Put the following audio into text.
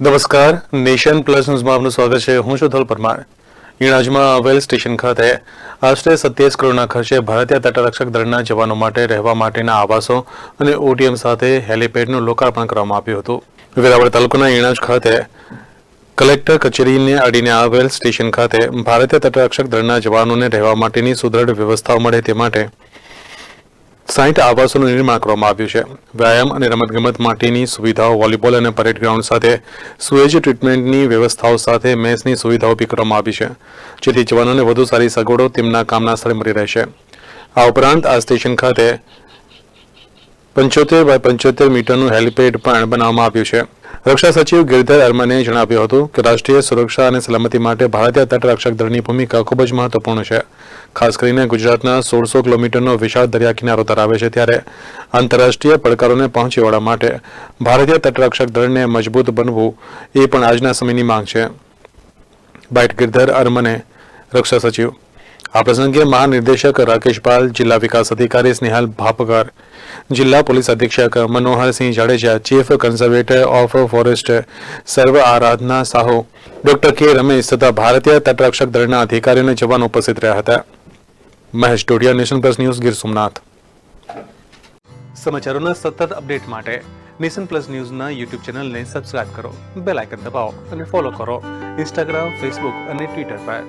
નમસ્કાર, nation plus ન્યૂઝમાં આપનું સ્વાગત છે. હું છું ધોલ પરમાર. ઈણાજમાં આવેલ સ્ટેશન ખાતે આશરે સત્યાવીસ કરોડના ખર્ચે ભારતીય તટરક્ષક દળના જવાનો માટે રહેવા માટેના આવાસો અને ઓટીએમ સાથે હેલીપેડનું લોકાર્પણ કરવામાં આવ્યું હતું. વેરાવળ તાલુકાના ઈણાજ ખાતે કલેક્ટર કચેરીને અડીને આવેલ સ્ટેશન ખાતે ભારતીય તટરક્ષક દળના જવાનોને રહેવા માટેની સુદૃઢ વ્યવસ્થાઓ મળે તે માટે સાઠ આવાસોનું નિર્માણ કરવામાં આવ્યું છે. વ્યાયામ અને રમતગમત માટેની સુવિધાઓ વોલીબોલ અને પરેડ ગ્રાઉન્ડ સાથે, સુએજ ટ્રીટમેન્ટની વ્યવસ્થાઓ સાથે મેસની સુવિધાઓ ઊભી કરવામાં આવી છે. જેથી જવાનોને વધુ સારી સગવડો તેમના કામના સ્થળે મળી રહેશે. આ ઉપરાંત આ સ્ટેશન ખાતે પંચોતેર બાય પંચોતેર મીટરનું હેલિપેડ પણ બનાવવામાં આવ્યું છે. રક્ષા સચિવ ગિરધર અરમાને જણાવ્યું હતું કે રાષ્ટ્રીય સુરક્ષા અને સલામતી માટે ભારતીય તટરક્ષક દળની ભૂમિકા ખૂબ જ મહત્વપૂર્ણ છે. ખાસ કરીને ગુજરાતના સોળસો કિલોમીટરનો વિશાળ દરિયા કિનારો ધરાવે છે ત્યારે આંતરરાષ્ટ્રીય પડકારોને પહોંચી વળવા માટે ભારતીય તટરક્ષક દળને મજબૂત બનવું એ પણ આજના સમયની માંગ છે. બાઇટ ગિરધર અરમને, રક્ષા સચિવ. આ પ્રસંગે મહાનિર્દેશક રાકેશ પાલ જિલ્લા વિકાસ અધિકારી સ્નેહાલ ભાપકર, જિલ્લા પોલીસ અધિક્ષક Manoharsinh Jadeja, chief conservator of forest સર્વ આરાધના સાહુ, ડોક્ટર કે રમેશ તથા ભારતીય તટરક્ષક દળના અધિકારીઓને જવાનો ઉપસ્થિત રહ્યા હતા. Mahesh Todiya Nation Plus News, Gir Somnath. સમાચારોના સતત અપડેટ માટે નેશન પ્લસ ન્યૂઝના યુટ્યુબ ચેનલને સબસ્ક્રાઇબ કરો, બેલ આઇકન દબાવો અને ફોલો કરો ઇન્સ્ટાગ્રામ ફેસબુક અને ટ્વિટર પર.